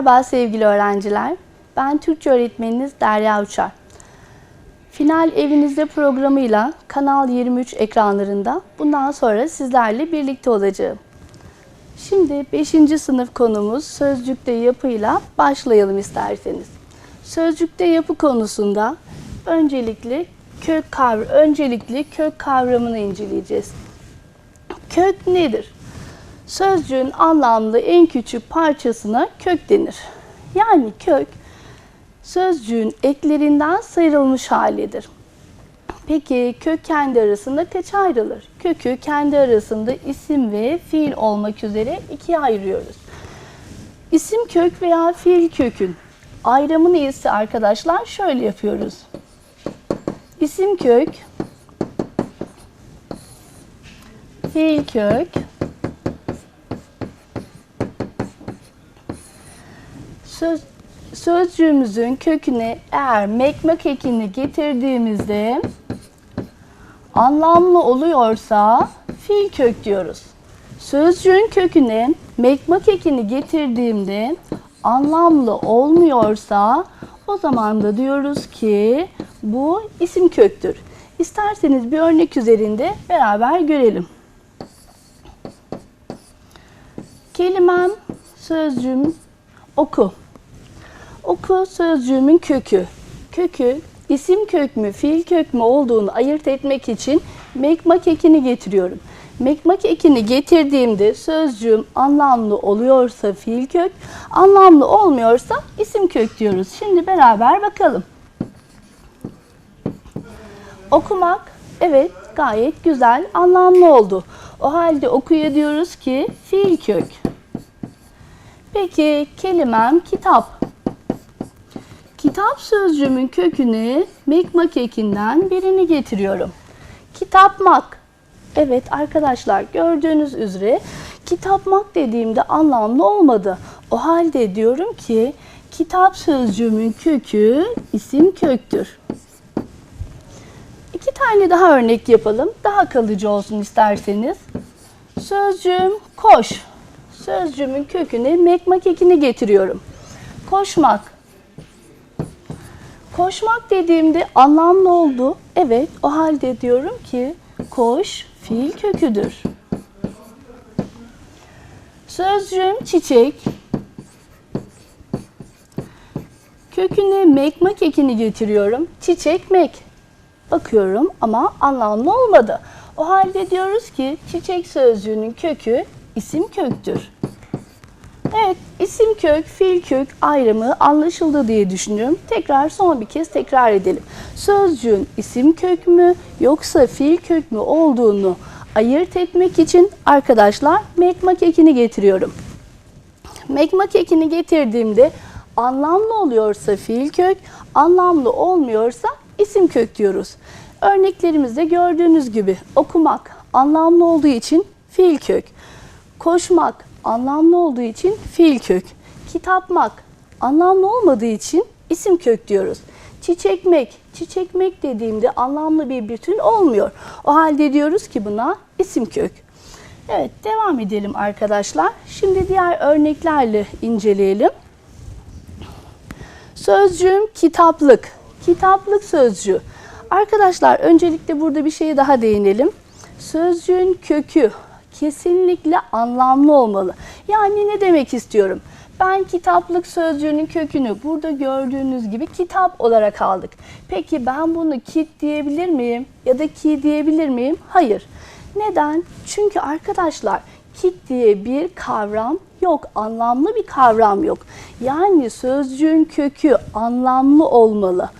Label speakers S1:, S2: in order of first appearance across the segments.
S1: Merhaba sevgili öğrenciler. Ben Türkçe öğretmeniniz Derya Uçar. Final Evinizde programıyla Kanal 23 ekranlarında bundan sonra sizlerle birlikte olacağım. Şimdi 5. sınıf konumuz sözcükte yapıyla başlayalım isterseniz. Sözcükte yapı konusunda öncelikle kök kavr öncelikle kök kavramını inceleyeceğiz. Kök nedir? Sözcüğün anlamlı en küçük parçasına kök denir. Yani kök sözcüğün eklerinden sıyrılmış halidir. Peki kök kendi arasında kaça ayrılır? Kökü kendi arasında isim ve fiil olmak üzere ikiye ayırıyoruz. İsim kök veya fiil kökün ayrımını ise arkadaşlar şöyle yapıyoruz. İsim kök, fiil kök, söz, sözcüğümüzün köküne eğer mekmek ekini getirdiğimizde anlamlı oluyorsa fiil kök diyoruz. Sözcüğün köküne mekmak ekini getirdiğimde anlamlı olmuyorsa o zaman da diyoruz ki bu isim köktür. İsterseniz bir örnek üzerinde beraber görelim. Kelimem, sözcüğüm oku. Oku sözcüğümün kökü. Kökü isim kök mü, fiil kök mü olduğunu ayırt etmek için mekmak ekini getiriyorum. Mekmak ekini getirdiğimde sözcüğüm anlamlı oluyorsa fiil kök, anlamlı olmuyorsa isim kök diyoruz. Şimdi beraber bakalım. Okumak, evet gayet güzel, anlamlı oldu. O halde okuya diyoruz ki fiil kök. Peki kelimem kitap. Kitap sözcüğümün kökünü mekmak ekinden birini getiriyorum. Kitapmak. Evet arkadaşlar gördüğünüz üzere kitapmak dediğimde anlamlı olmadı. O halde diyorum ki kitap sözcüğümün kökü isim köktür. İki tane daha örnek yapalım. Daha kalıcı olsun isterseniz. Sözcüğüm koş. Sözcüğümün köküne mekmak ekini getiriyorum. Koşmak. Koşmak dediğimde anlamlı oldu. Evet, o halde diyorum ki koş fiil köküdür. Sözcüğüm çiçek. Köküne mekmak ekini getiriyorum. Çiçek mek. Bakıyorum ama anlamlı olmadı. O halde diyoruz ki çiçek sözcüğünün kökü isim köktür. Evet, isim kök, fiil kök ayrımı anlaşıldı diye düşünüyorum. Tekrar son bir kez tekrar edelim. Sözcüğün isim kök mü yoksa fiil kök mü olduğunu ayırt etmek için arkadaşlar mekmak ekini getiriyorum. Mekmak ekini getirdiğimde anlamlı oluyorsa fiil kök, anlamlı olmuyorsa isim kök diyoruz. Örneklerimizde gördüğünüz gibi okumak anlamlı olduğu için fiil kök, koşmak anlamlı olduğu için fiil kök, kitapmak anlamlı olmadığı için isim kök diyoruz. Çiçekmek, çiçekmek dediğimde anlamlı bir bütün olmuyor. O halde diyoruz ki buna isim kök. Evet devam edelim arkadaşlar. Şimdi diğer örneklerle inceleyelim. Sözcüğüm kitaplık. Kitaplık sözcüğü. Arkadaşlar öncelikle burada bir şeye daha değinelim. Sözcüğün kökü kesinlikle anlamlı olmalı. Yani ne demek istiyorum? Ben kitaplık sözcüğünün kökünü burada gördüğünüz gibi kitap olarak aldık. Peki ben bunu kit diyebilir miyim ya da ki diyebilir miyim? Hayır. Neden? Çünkü arkadaşlar kit diye bir kavram yok, anlamlı bir kavram yok. Yani sözcüğün kökü anlamlı olmalı.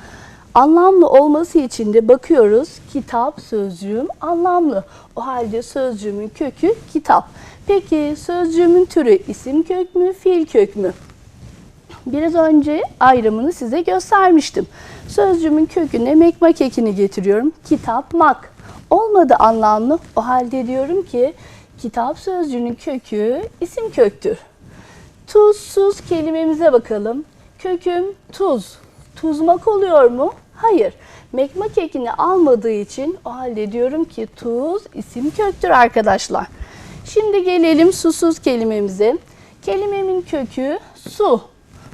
S1: Anlamlı olması için de bakıyoruz kitap sözcüğüm anlamlı. O halde sözcüğümün kökü kitap. Peki sözcüğümün türü isim kök mü, fiil kök mü? Biraz önce ayrımını size göstermiştim. Sözcüğümün köküne mekmak ekini getiriyorum. Kitapmak. Olmadı anlamlı. O halde diyorum ki kitap sözcüğünün kökü isim köktür. Tuzsuz kelimemize bakalım. Köküm tuz. Tuzmak oluyor mu? Hayır. Mekmak ekini almadığı için o halde diyorum ki tuz isim köktür arkadaşlar. Şimdi gelelim susuz kelimemize. Kelimemin kökü su.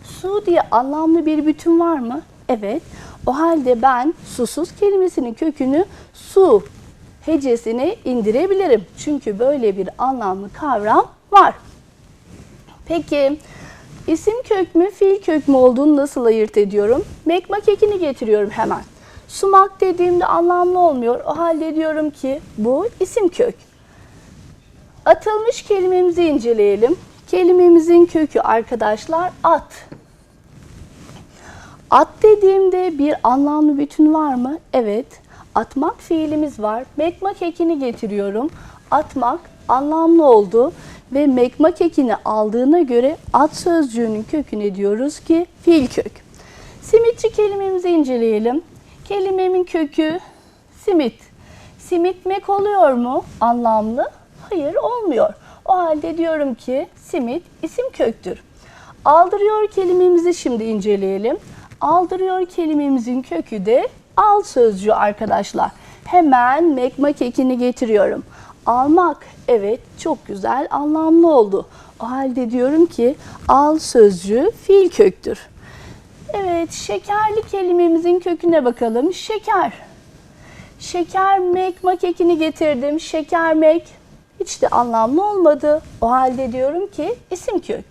S1: Su diye anlamlı bir bütün var mı? Evet. O halde ben susuz kelimesinin kökünü su hecesine indirebilirim. Çünkü böyle bir anlamlı kavram var. Peki isim kök mü fiil kök mü olduğunu nasıl ayırt ediyorum? Mekmak ekini getiriyorum hemen. Sumak dediğimde anlamlı olmuyor. O halde diyorum ki bu isim kök. Atılmış kelimemizi inceleyelim. Kelimemizin kökü arkadaşlar at. At dediğimde bir anlamlı bütün var mı? Evet. Atmak fiilimiz var. Mekmak ekini getiriyorum. Atmak anlamlı oldu ve mekmak ekini aldığına göre at sözcüğünün köküne diyoruz ki fiil kök. Simitçi kelimemizi inceleyelim. Kelimemin kökü simit. Simitmek oluyor mu? Anlamlı? Hayır olmuyor. O halde diyorum ki simit isim köktür. Aldırıyor kelimemizi şimdi inceleyelim. Aldırıyor kelimemizin kökü de al sözcüğü arkadaşlar. Hemen mekmak ekini getiriyorum. Almak evet çok güzel anlamlı oldu. O halde diyorum ki al sözcüğü fiil köktür. Evet şekerli kelimemizin köküne bakalım. Şeker. Şekermek makekini getirdim. Şekermek hiç de anlamlı olmadı. O halde diyorum ki isim kök.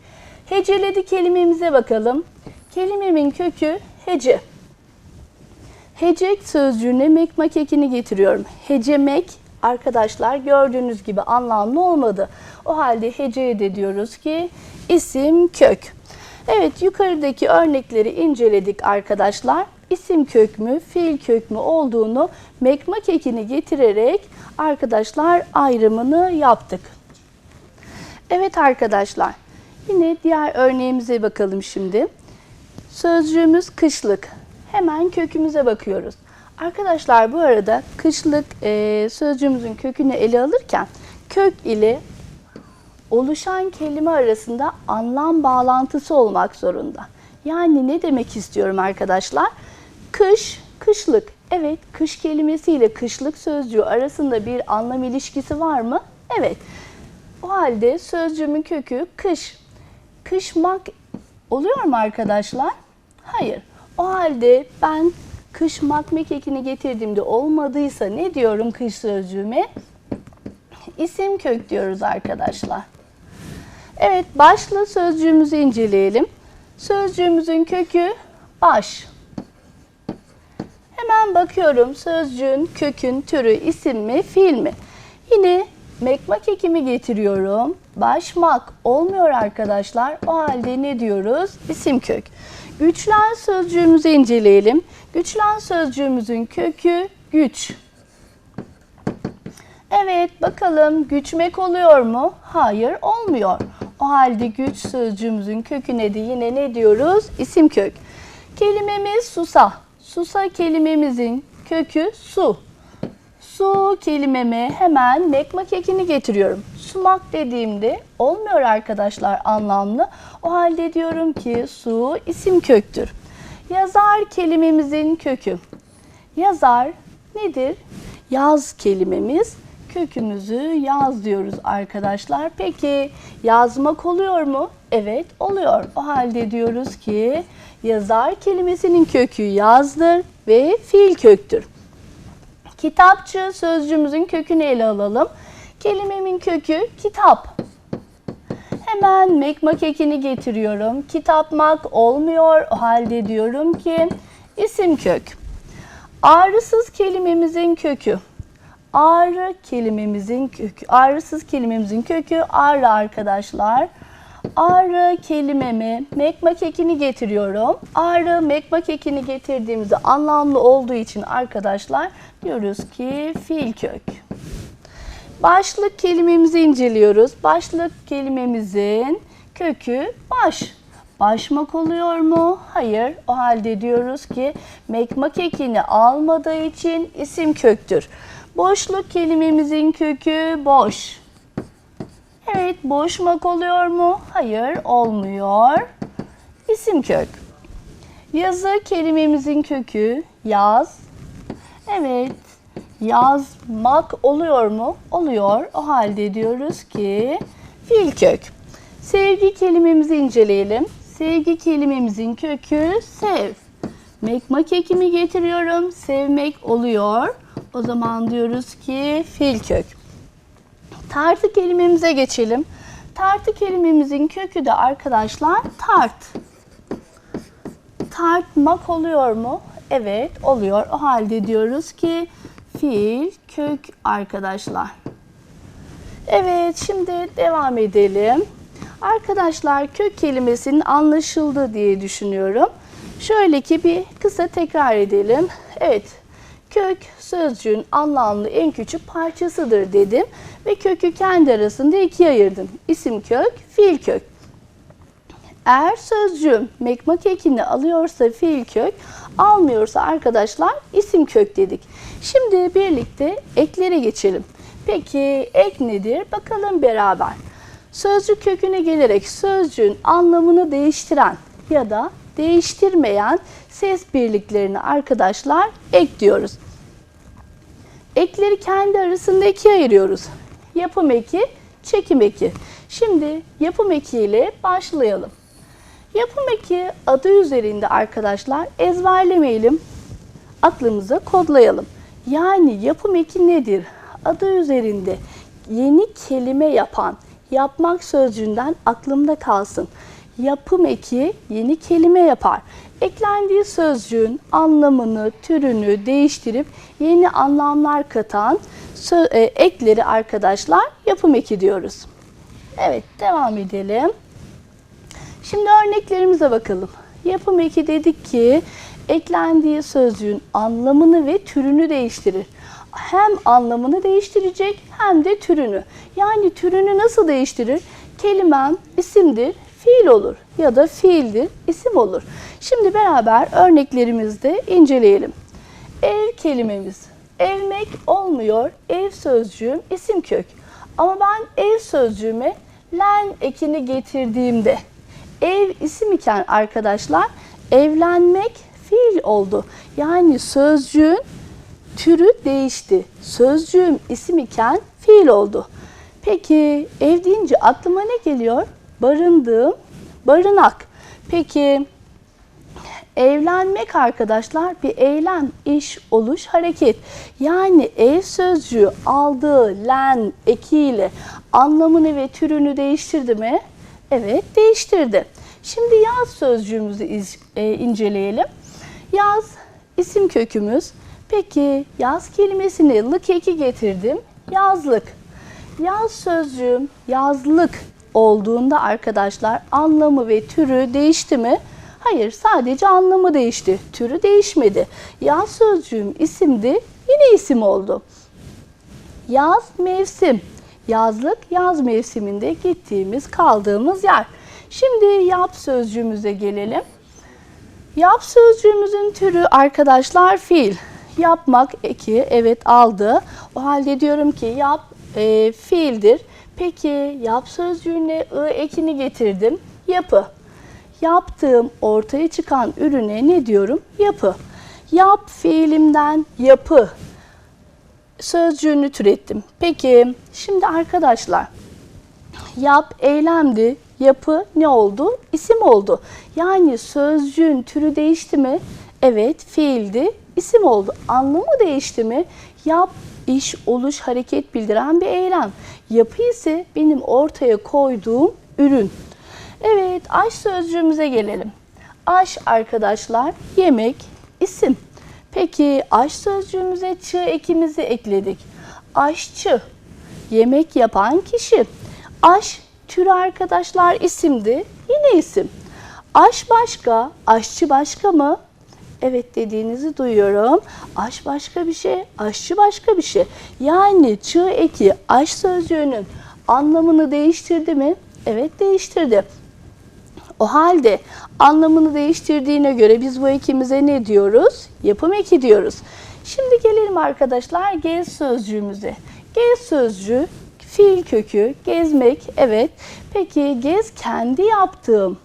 S1: Heceledi kelimemize bakalım. Kelimemin kökü hece. Hecek sözcüğüne mekmak ekini getiriyorum. Hecemek arkadaşlar gördüğünüz gibi anlamlı olmadı. O halde heceye de diyoruz ki isim kök. Evet yukarıdaki örnekleri inceledik arkadaşlar. İsim kök mü, fiil kök mü olduğunu mekmak ekini getirerek arkadaşlar ayrımını yaptık. Evet arkadaşlar yine diğer örneğimize bakalım şimdi. Sözcüğümüz kışlık. Hemen kökümüze bakıyoruz. Arkadaşlar bu arada kışlık e, sözcüğümüzün kökünü ele alırken kök ile oluşan kelime arasında anlam bağlantısı olmak zorunda. Yani ne demek istiyorum arkadaşlar? Kış, kışlık. Evet, kış kelimesiyle kışlık sözcüğü arasında bir anlam ilişkisi var mı? Evet. O halde sözcüğümün kökü kış. Kışmak oluyor mu arkadaşlar? Hayır. O halde ben kış makmek ekini getirdiğimde olmadıysa ne diyorum kış sözcüğüme? İsim kök diyoruz arkadaşlar. Evet, başlı sözcüğümüzü inceleyelim. Sözcüğümüzün kökü baş. Hemen bakıyorum sözcüğün kökün türü isim mi, fiil mi? Yine mekmak ekimi getiriyorum. Başmak olmuyor arkadaşlar. O halde ne diyoruz? İsim kök. Güçlen sözcüğümüzü inceleyelim. Güçlen sözcüğümüzün kökü güç. Evet bakalım güçmek oluyor mu? Hayır olmuyor. O halde güç sözcüğümüzün köküne de yine ne diyoruz? İsim kök. Kelimemiz susa. Susa kelimemizin kökü su. Su kelimeme hemen mekmak ekini getiriyorum. Sumak dediğimde olmuyor arkadaşlar anlamlı. O halde diyorum ki su isim köktür. Yazar kelimemizin kökü. Yazar nedir? Yaz kelimemiz kökümüzü yaz diyoruz arkadaşlar. Peki yazmak oluyor mu? Evet oluyor. O halde diyoruz ki yazar kelimesinin kökü yazdır ve fiil köktür. Kitapçı sözcüğümüzün kökünü ele alalım. Kelimemin kökü kitap. Hemen mekmak ekini getiriyorum. Kitapmak olmuyor. O halde diyorum ki isim kök. Ağrısız kelimemizin kökü. Ağrı kelimemizin kökü. Ağrısız kelimemizin kökü ağrı arkadaşlar. Ağrı kelimemi mekmak ekini getiriyorum. Ağrı mekmak ekini getirdiğimizde anlamlı olduğu için arkadaşlar diyoruz ki fiil kök. Başlık kelimemizi inceliyoruz. Başlık kelimemizin kökü baş. Başmak oluyor mu? Hayır. O halde diyoruz ki mekmak ekini almadığı için isim köktür. Boşluk kelimemizin kökü boş. Evet, boşmak oluyor mu? Hayır, olmuyor. İsim kök. Yazı kelimemizin kökü yaz. Evet, yazmak oluyor mu? Oluyor. O halde diyoruz ki fiil kök. Sevgi kelimemizi inceleyelim. Sevgi kelimemizin kökü sev. Mekmak ekimi getiriyorum. Sevmek oluyor. O zaman diyoruz ki fil kök. Tartı kelimemize geçelim. Tartı kelimemizin kökü de arkadaşlar tart. Tartmak oluyor mu? Evet oluyor. O halde diyoruz ki fiil kök arkadaşlar. Evet şimdi devam edelim. Arkadaşlar kök kelimesinin anlaşıldı diye düşünüyorum. Şöyle ki bir kısa tekrar edelim. Evet kök sözcüğün anlamlı en küçük parçasıdır dedim. Ve kökü kendi arasında ikiye ayırdım. İsim kök, fiil kök. Eğer sözcüğüm mekmak ekini alıyorsa fiil kök, almıyorsa arkadaşlar isim kök dedik. Şimdi birlikte eklere geçelim. Peki ek nedir? Bakalım beraber. Sözcük köküne gelerek sözcüğün anlamını değiştiren ya da değiştirmeyen ses birliklerini arkadaşlar ek diyoruz. Ekleri kendi arasında ikiye ayırıyoruz. Yapım eki, çekim eki. Şimdi yapım eki ile başlayalım. Yapım eki adı üzerinde arkadaşlar ezberlemeyelim. Aklımıza kodlayalım. Yani yapım eki nedir? Adı üzerinde yeni kelime yapan, yapmak sözcüğünden aklımda kalsın. Yapım eki yeni kelime yapar. Eklendiği sözcüğün anlamını, türünü değiştirip yeni anlamlar katan e, ekleri arkadaşlar yapım eki diyoruz. Evet devam edelim. Şimdi örneklerimize bakalım. Yapım eki dedik ki eklendiği sözcüğün anlamını ve türünü değiştirir. Hem anlamını değiştirecek hem de türünü. Yani türünü nasıl değiştirir? Kelimem isimdir, fiil olur ya da fiildir, isim olur. Şimdi beraber örneklerimizde inceleyelim. Ev kelimemiz. Evmek olmuyor. Ev sözcüğüm isim kök. Ama ben ev sözcüğüme len ekini getirdiğimde ev isim iken arkadaşlar evlenmek fiil oldu. Yani sözcüğün türü değişti. Sözcüğüm isim iken fiil oldu. Peki ev deyince aklıma ne geliyor? Barındığım, barınak. Peki evlenmek arkadaşlar bir eylem, iş, oluş, hareket. Yani ev sözcüğü aldığı len ekiyle anlamını ve türünü değiştirdi mi? Evet değiştirdi. Şimdi yaz sözcüğümüzü e, inceleyelim. Yaz isim kökümüz. Peki yaz kelimesini lık eki getirdim. Yazlık. Yaz sözcüğüm yazlık olduğunda arkadaşlar anlamı ve türü değişti mi? Hayır sadece anlamı değişti. Türü değişmedi. Yaz sözcüğüm isimdi. Yine isim oldu. Yaz mevsim. Yazlık yaz mevsiminde gittiğimiz kaldığımız yer. Şimdi yap sözcüğümüze gelelim. Yap sözcüğümüzün türü arkadaşlar fiil. Yapmak eki evet aldı. O halde diyorum ki yap e, fiildir. Peki yap sözcüğüne ı ekini getirdim. Yapı. Yaptığım ortaya çıkan ürüne ne diyorum? Yapı. Yap fiilimden yapı sözcüğünü türettim. Peki şimdi arkadaşlar yap eylemdi, yapı ne oldu? İsim oldu. Yani sözcüğün türü değişti mi? Evet fiildi, isim oldu. Anlamı değişti mi? Yap, iş, oluş, hareket bildiren bir eylem. Yapı ise benim ortaya koyduğum ürün. Evet aş sözcüğümüze gelelim. Aş arkadaşlar yemek, isim. Peki aş sözcüğümüze çı ekimizi ekledik. Aşçı, yemek yapan kişi. Aş türü arkadaşlar isimdi. Yine isim. Aş başka, aşçı başka mı? Evet dediğinizi duyuyorum. Aş başka bir şey, aşçı başka bir şey. Yani çığ eki aş sözcüğünün anlamını değiştirdi mi? Evet değiştirdi. O halde anlamını değiştirdiğine göre biz bu ekimize ne diyoruz? Yapım eki diyoruz. Şimdi gelelim arkadaşlar gez sözcüğümüze. Gez sözcüğü fiil kökü gezmek evet. Peki gez kendi yaptığım.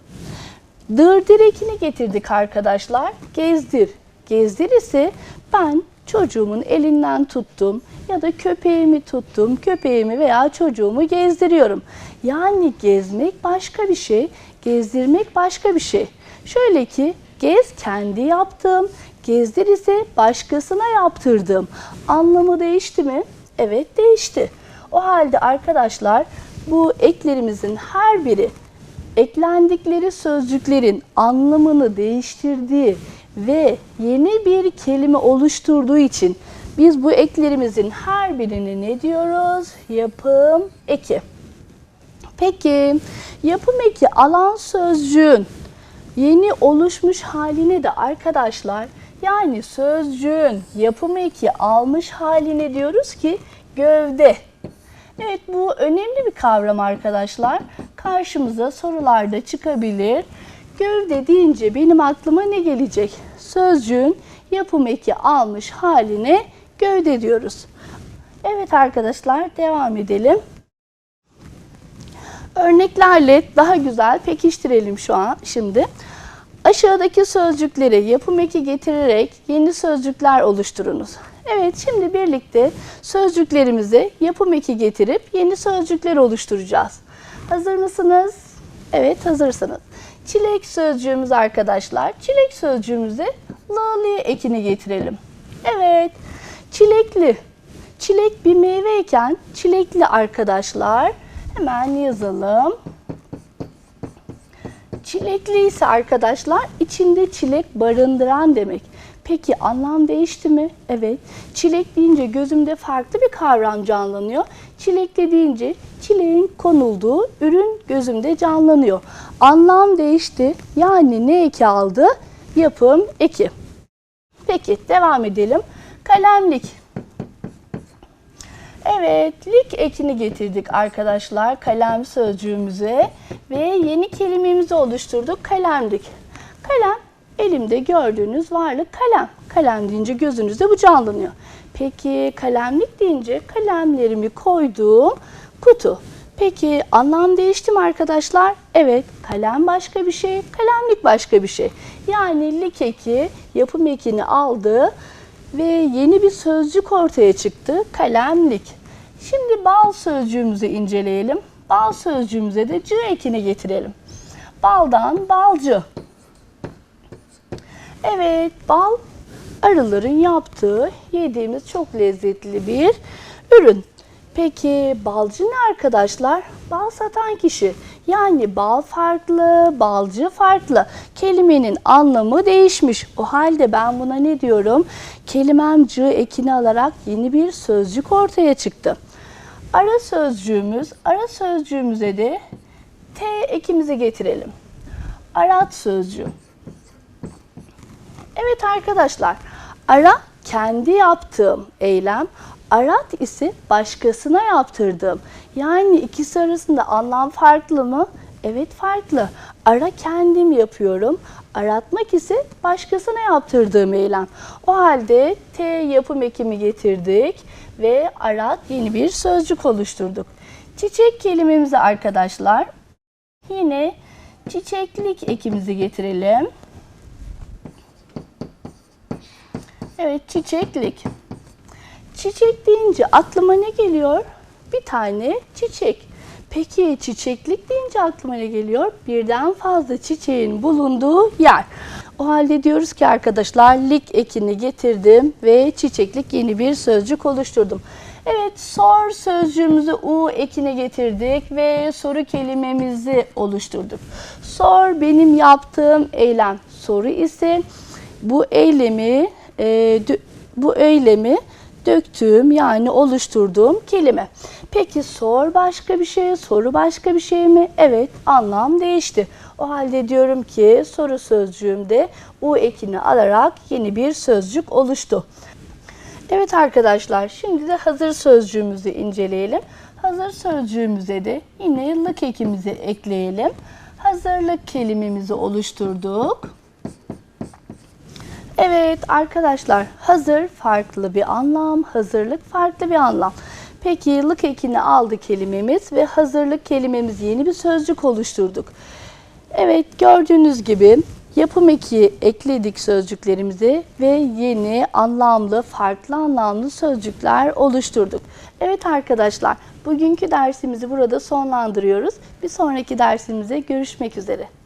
S1: Dırdır ekini getirdik arkadaşlar. Gezdir. Gezdir ise ben çocuğumun elinden tuttum ya da köpeğimi tuttum. Köpeğimi veya çocuğumu gezdiriyorum. Yani gezmek başka bir şey. gezdirmek başka bir şey. Şöyle ki gez kendi yaptığım, gezdir ise başkasına yaptırdığım. Anlamı değişti mi? Evet değişti. O halde arkadaşlar bu eklerimizin her biri eklendikleri sözcüklerin anlamını değiştirdiği ve yeni bir kelime oluşturduğu için biz bu eklerimizin her birini ne diyoruz? Yapım eki. Peki yapım eki alan sözcüğün yeni oluşmuş haline de arkadaşlar yani sözcüğün yapım eki almış haline diyoruz ki gövde. Evet bu önemli bir kavram arkadaşlar. Karşımıza sorularda çıkabilir. Gövde deyince benim aklıma ne gelecek? Sözcüğün yapım eki almış haline gövde diyoruz. Evet arkadaşlar devam edelim. Örneklerle daha güzel pekiştirelim şu an şimdi. Aşağıdaki sözcükleri yapım eki getirerek yeni sözcükler oluşturunuz. Evet şimdi birlikte sözcüklerimize yapım eki getirip yeni sözcükler oluşturacağız. Hazır mısınız? Evet hazırsınız. Çilek sözcüğümüz arkadaşlar. Çilek sözcüğümüze lali ekini getirelim. Evet çilekli. Çilek bir meyveyken çilekli arkadaşlar. Hemen yazalım. Çilekli ise arkadaşlar içinde çilek barındıran demek. Peki anlam değişti mi? Evet. Çilek deyince gözümde farklı bir kavram canlanıyor. Çilekli deyince çileğin konulduğu ürün gözümde canlanıyor. Anlam değişti. Yani ne eki aldı? Yapım eki. Peki devam edelim. Kalemlik. Evet, lik ekini getirdik arkadaşlar kalem sözcüğümüze ve yeni kelimemizi oluşturduk kalemlik. Kalem elimde gördüğünüz varlık kalem. Kalem deyince gözünüzde bu canlanıyor. Peki kalemlik deyince kalemlerimi koyduğum kutu. Peki anlam değişti mi arkadaşlar? Evet, kalem başka bir şey, kalemlik başka bir şey. Yani lik eki yapım ekini aldı ve yeni bir sözcük ortaya çıktı. Kalemlik. Şimdi bal sözcüğümüzü inceleyelim. Bal sözcüğümüze de cı ekini getirelim. Baldan balcı. Evet, bal arıların yaptığı, yediğimiz çok lezzetli bir ürün. Peki balcı ne arkadaşlar? Bal satan kişi. Yani bal farklı, balcı farklı. Kelimenin anlamı değişmiş. O halde ben buna ne diyorum? Kelimem cı ekini alarak yeni bir sözcük ortaya çıktı. Ara sözcüğümüz, ara sözcüğümüze de T ekimizi getirelim. Arat sözcüğü. Evet arkadaşlar, ara kendi yaptığım eylem, arat ise başkasına yaptırdığım. Yani ikisi arasında anlam farklı mı? Evet farklı. Ara kendim yapıyorum. Aratmak ise başkasına yaptırdığım eylem. O halde T yapım ekimi getirdik ve arat yeni bir sözcük oluşturduk. Çiçek kelimemizi arkadaşlar yine çiçeklik ekimizi getirelim. Evet çiçeklik. Çiçek deyince aklıma ne geliyor? Bir tane çiçek. Peki çiçeklik deyince aklıma ne geliyor? Birden fazla çiçeğin bulunduğu yer. O halde diyoruz ki arkadaşlar lik ekini getirdim ve çiçeklik yeni bir sözcük oluşturdum. Evet sor sözcüğümüzü u ekine getirdik ve soru kelimemizi oluşturduk. Sor benim yaptığım eylem. Soru ise bu eylemi e, bu eylemi döktüğüm yani oluşturduğum kelime. Peki sor başka bir şey, soru başka bir şey mi? Evet, anlam değişti. O halde diyorum ki soru sözcüğümde u ekini alarak yeni bir sözcük oluştu. Evet arkadaşlar, şimdi de hazır sözcüğümüzü inceleyelim. Hazır sözcüğümüze de yine lık ekimizi ekleyelim. Hazırlık kelimemizi oluşturduk. Evet arkadaşlar hazır farklı bir anlam, hazırlık farklı bir anlam. Peki yıllık ekini aldı kelimemiz ve hazırlık kelimemiz yeni bir sözcük oluşturduk. Evet gördüğünüz gibi yapım eki ekledik sözcüklerimizi ve yeni anlamlı, farklı anlamlı sözcükler oluşturduk. Evet arkadaşlar bugünkü dersimizi burada sonlandırıyoruz. Bir sonraki dersimize görüşmek üzere.